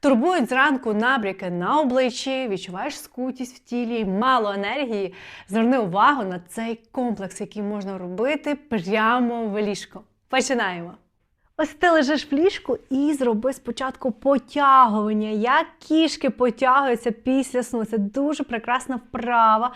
Турбують зранку набряки на обличчі, відчуваєш скутість в тілі, мало енергії. Зверни увагу на цей комплекс, який можна робити прямо в ліжко. Починаємо. Ось ти лежиш в ліжку і зроби спочатку потягування, як кішки потягуються після сну. Це дуже прекрасна вправа,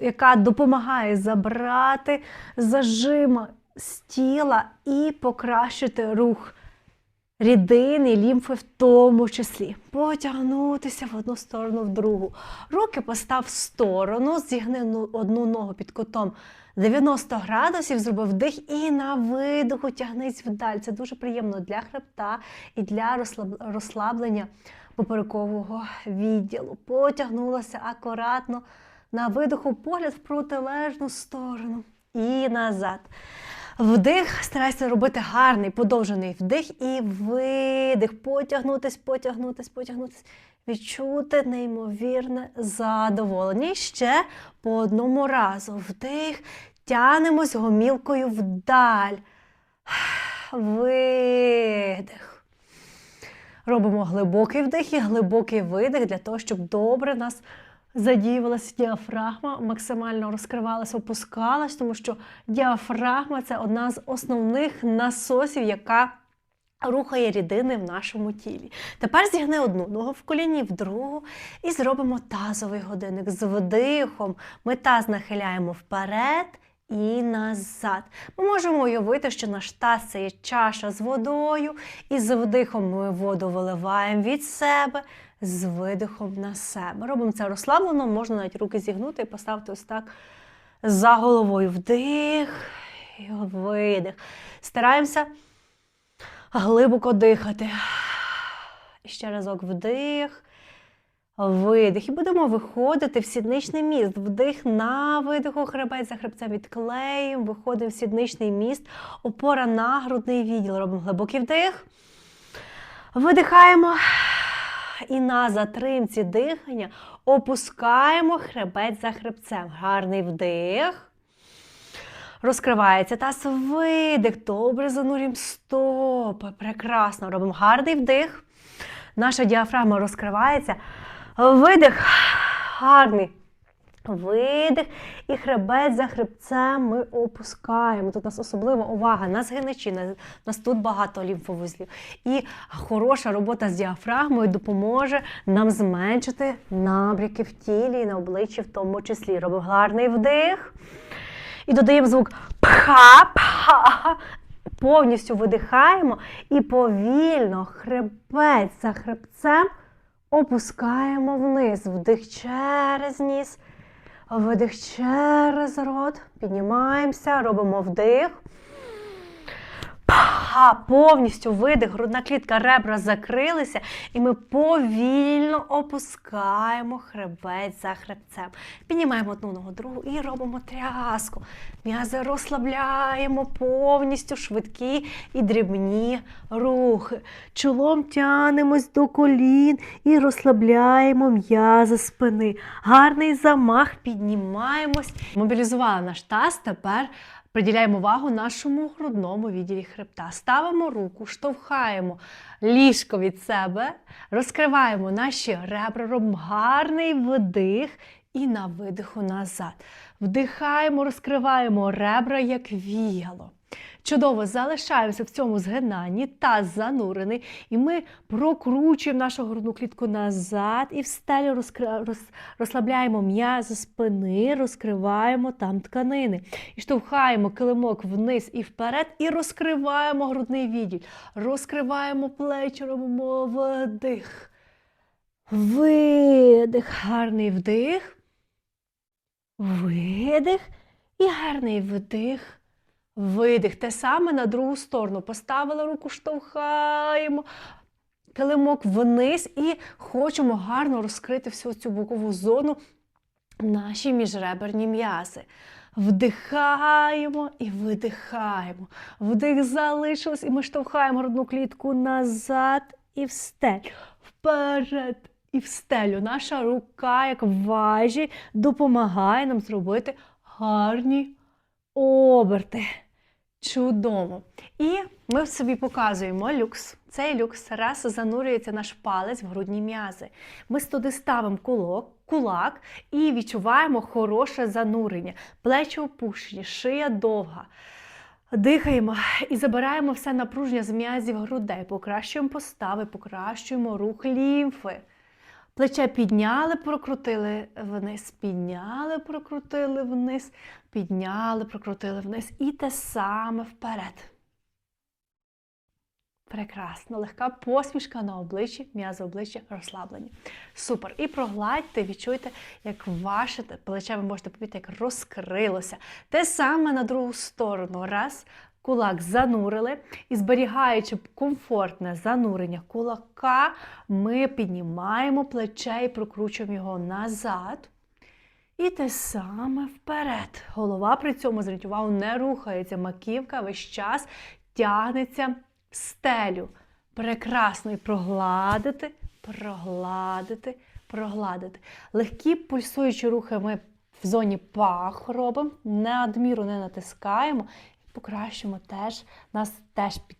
яка допомагає забрати зажима з тіла і покращити рух рідини, лімфи в тому числі. Потягнутися в одну сторону, в другу. Руки постав в сторону, зігни ну- одну ногу під кутом 90 градусів, зробив вдих і на видоху тягнись вдаль. Це дуже приємно для хребта і для розслаблення поперекового відділу. Потягнулася акуратно на видоху, погляд в протилежну сторону і назад. Вдих, старайся робити гарний, подовжений вдих і видих. Потягнутись, потягнутись, потягнутись. Відчути неймовірне задоволення. І ще по одному разу. Вдих, тянемось гомілкою вдаль. Видих. Робимо глибокий вдих і глибокий видих для того, щоб добре нас задіювалася діафрагма, максимально розкривалася, опускалась, тому що діафрагма це одна з основних насосів, яка рухає рідини в нашому тілі. Тепер зігни одну ногу в коліні, в другу і зробимо тазовий годинник. З вдихом ми таз нахиляємо вперед. І назад. Ми можемо уявити, що наш таз це є чаша з водою, і з вдихом ми воду виливаємо від себе, з видихом на себе. Робимо це розслаблено, можна навіть руки зігнути і поставити ось так за головою. Вдих і видих. Стараємося глибоко дихати. Ще разок вдих. Видих. І будемо виходити в сідничний міст. Вдих на видиху, хребець за хребцем відклеїмо, виходимо в сідничний міст, опора на грудний відділ. Робимо глибокий вдих. Видихаємо. І на затримці дихання опускаємо хребет за хребцем. Гарний вдих. Розкривається таз видих. Добре занурюємо стопи. Прекрасно. Робимо гарний вдих. Наша діафрагма розкривається. Видих. Гарний. Видих і хребець за хребцем ми опускаємо. Тут у нас особлива увага на згиничі, у нас тут багато лімфовузлів. І хороша робота з діафрагмою допоможе нам зменшити набряки в тілі і на обличчі, в тому числі. Робимо гарний вдих. І додаємо звук пха-пха. Повністю видихаємо і повільно хребець за хребцем опускаємо вниз. Вдих через ніс. Видих через рот, піднімаємося, робимо вдих. Ха, повністю видих, грудна клітка, ребра закрилися, і ми повільно опускаємо хребець за хребцем. Піднімаємо одну ногу, другу і робимо тряску. М'язи розслабляємо повністю швидкі і дрібні рухи. Чолом тянемось до колін і розслабляємо м'язи спини. Гарний замах, піднімаємось. Мобілізували наш таз. Тепер Приділяємо увагу нашому грудному відділі хребта. Ставимо руку, штовхаємо ліжко від себе, розкриваємо наші ребра, робимо гарний вдих і на видиху назад. Вдихаємо, розкриваємо ребра, як віяло. Чудово залишаємося в цьому згинанні, таз занурений, і ми прокручуємо нашу грудну клітку назад і в стелі розкри... роз... розслабляємо м'язи спини, розкриваємо там тканини. І штовхаємо килимок вниз і вперед, і розкриваємо грудний відділ. Розкриваємо плечі, робимо вдих. Видих, гарний вдих. Видих і гарний вдих. Видих. Те саме на другу сторону. Поставили руку, штовхаємо. Килимок вниз і хочемо гарно розкрити всю цю бокову зону, наші міжреберні м'язи. Вдихаємо і видихаємо. Вдих залишився, і ми штовхаємо грудну клітку назад і в стелю. Вперед і в стелю. Наша рука, як важі, допомагає нам зробити гарні оберти. Чудово! І ми собі показуємо люкс. Цей люкс раз занурюється наш палець в грудні м'язи. Ми туди ставимо кулак, кулак і відчуваємо хороше занурення. Плечі опущені, шия довга. Дихаємо і забираємо все напруження з м'язів грудей, покращуємо постави, покращуємо рух лімфи. Плече підняли, прокрутили вниз, підняли, прокрутили вниз, підняли, прокрутили вниз. І те саме вперед. Прекрасно, легка посмішка на обличчі, м'язи обличчя розслаблені. Супер. І прогладьте, відчуйте, як ваше плече ви можете помітити, як розкрилося. Те саме на другу сторону. Раз. Кулак занурили і зберігаючи комфортне занурення кулака, ми піднімаємо плече і прокручуємо його назад. І те саме вперед. Голова при цьому, зверніть увагу, не рухається. Маківка весь час тягнеться в стелю. Прекрасно і прогладити, прогладити, прогладити. Легкі пульсуючі рухи ми в зоні пах робимо, надміру не натискаємо. Покращимо теж, нас теж під,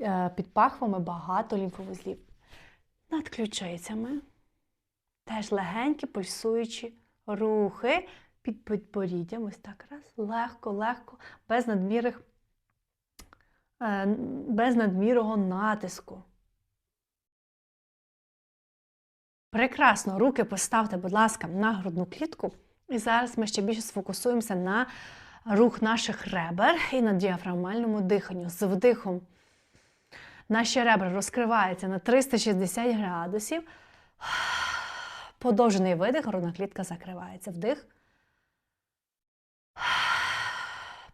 е, під пахвами багато лімфовузлів. Над ключицями теж легенькі пульсуючі рухи під підборіддям. Ось так раз. Легко, легко, без надмірих, е, без надмірого натиску. Прекрасно, руки поставте, будь ласка, на грудну клітку. І зараз ми ще більше сфокусуємося на рух наших ребер і на діафрагмальному диханню. З вдихом наші ребра розкриваються на 360 градусів. Подовжений видих, грудна клітка закривається. Вдих.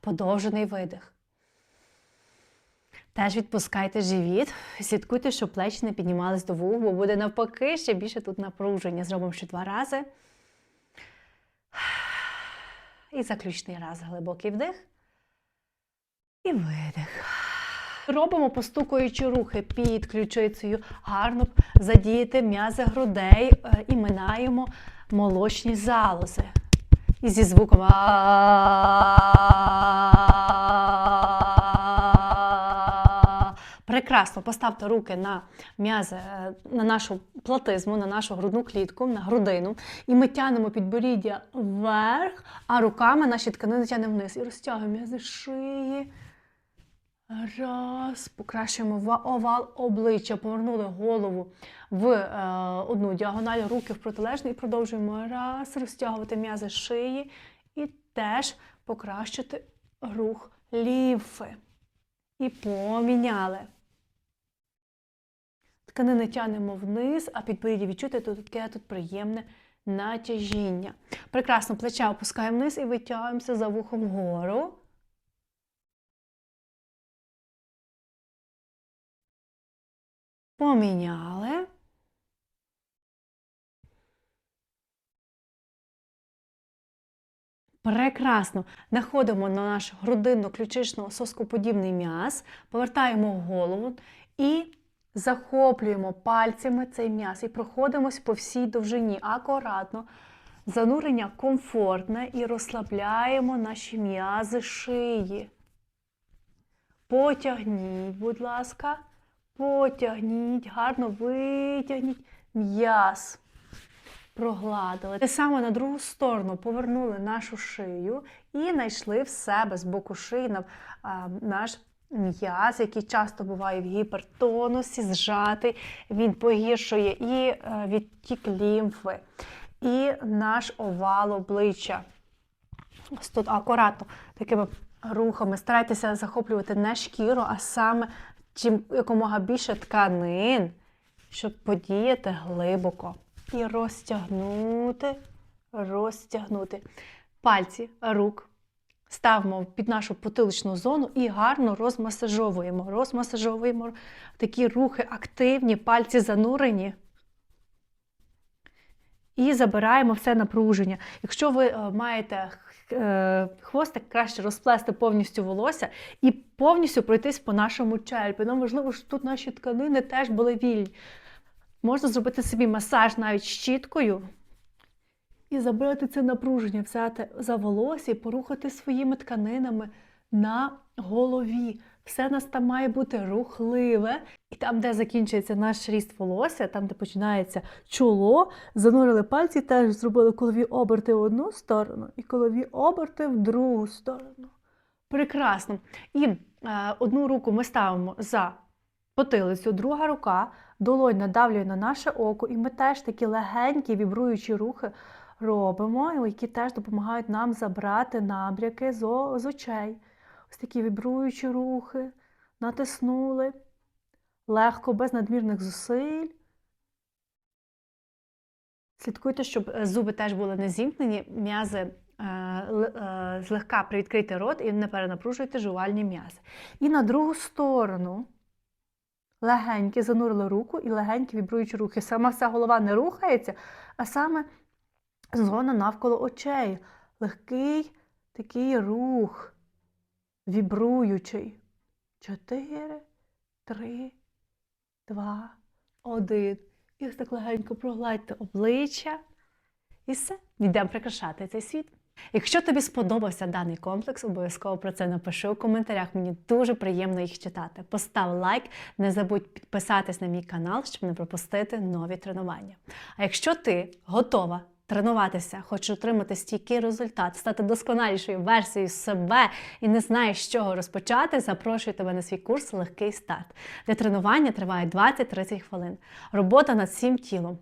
Подовжений видих. Теж відпускайте живіт. Слідкуйте, щоб плечі не піднімались до вух, бо буде навпаки ще більше тут напруження. Зробимо ще два рази. І заключний раз глибокий вдих. І видих. Робимо постукуючі рухи під ключицею. Гарно задіяти м'язи грудей е, і минаємо молочні залози. І зі звуком. Прекрасно поставте руки на м'язи, е, на нашу платизму, на нашу грудну клітку, на грудину. І ми тянемо підборіддя вверх, а руками наші тканини тянемо вниз. І розтягуємо м'язи шиї. Раз. Покращуємо овал обличчя. Повернули голову в е, одну діагональ, руки в протилежну і продовжуємо раз, розтягувати м'язи шиї і теж покращити рух лімфи. І поміняли. Тканини тянемо вниз, а підборіддя відчути тут таке тут приємне натяжіння. Прекрасно, плеча опускаємо вниз і витягуємося за вухом вгору. Поміняли. Прекрасно. Находимо на наш грудинно-ключично соскоподібний м'яз, повертаємо голову і захоплюємо пальцями цей м'яз і проходимось по всій довжині акуратно. Занурення комфортне і розслабляємо наші м'язи шиї. Потягніть, будь ласка, потягніть, гарно витягніть м'яз. Прогладили. Те саме на другу сторону повернули нашу шию і знайшли в себе з боку шиї наш м'яз, який часто буває в гіпертонусі, зжатий, він погіршує і е, відтік лімфи, і наш овал обличчя. Ось тут акуратно такими рухами старайтеся захоплювати не шкіру, а саме чим якомога більше тканин, щоб подіяти глибоко. І розтягнути, розтягнути. Пальці рук ставимо під нашу потиличну зону і гарно розмасажовуємо. Розмасажовуємо такі рухи активні, пальці занурені. І забираємо все напруження. Якщо ви е, маєте е, хвостик, краще розплести повністю волосся і повністю пройтись по нашому черепі. Нам важливо, щоб тут наші тканини теж були вільні. Можна зробити собі масаж навіть щіткою і забрати це напруження, взяти за волосся і порухати своїми тканинами на голові. Все нас там має бути рухливе. І там, де закінчується наш ріст волосся, там, де починається чоло, занурили пальці, теж зробили колові оберти в одну сторону і колові оберти в другу сторону. Прекрасно. І е, одну руку ми ставимо за потилицю, друга рука долонь надавлює на наше око, і ми теж такі легенькі вібруючі рухи робимо, які теж допомагають нам забрати набряки з, з очей. Ось такі вібруючі рухи, натиснули, легко, без надмірних зусиль. Слідкуйте, щоб е, зуби теж були не зімкнені, м'язи е, е, злегка привідкрийте рот і не перенапружуйте жувальні м'язи. І на другу сторону легенькі занурили руку і легенькі вібруючі рухи. Сама вся голова не рухається, а саме зона навколо очей. Легкий такий рух, вібруючий. Чотири, три, два, один. І ось так легенько прогладьте обличчя. І все, йдемо прикрашати цей світ. Якщо тобі сподобався даний комплекс, обов'язково про це напиши у коментарях. Мені дуже приємно їх читати. Постав лайк, не забудь підписатись на мій канал, щоб не пропустити нові тренування. А якщо ти готова тренуватися, хочеш отримати стійкий результат, стати досконалішою версією себе і не знаєш, з чого розпочати, запрошую тебе на свій курс Легкий старт, де тренування триває 20-30 хвилин. Робота над всім тілом.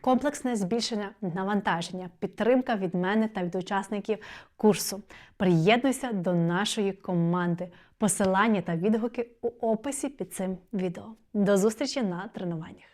Комплексне збільшення навантаження, підтримка від мене та від учасників курсу. Приєднуйся до нашої команди. Посилання та відгуки у описі під цим відео. До зустрічі на тренуваннях.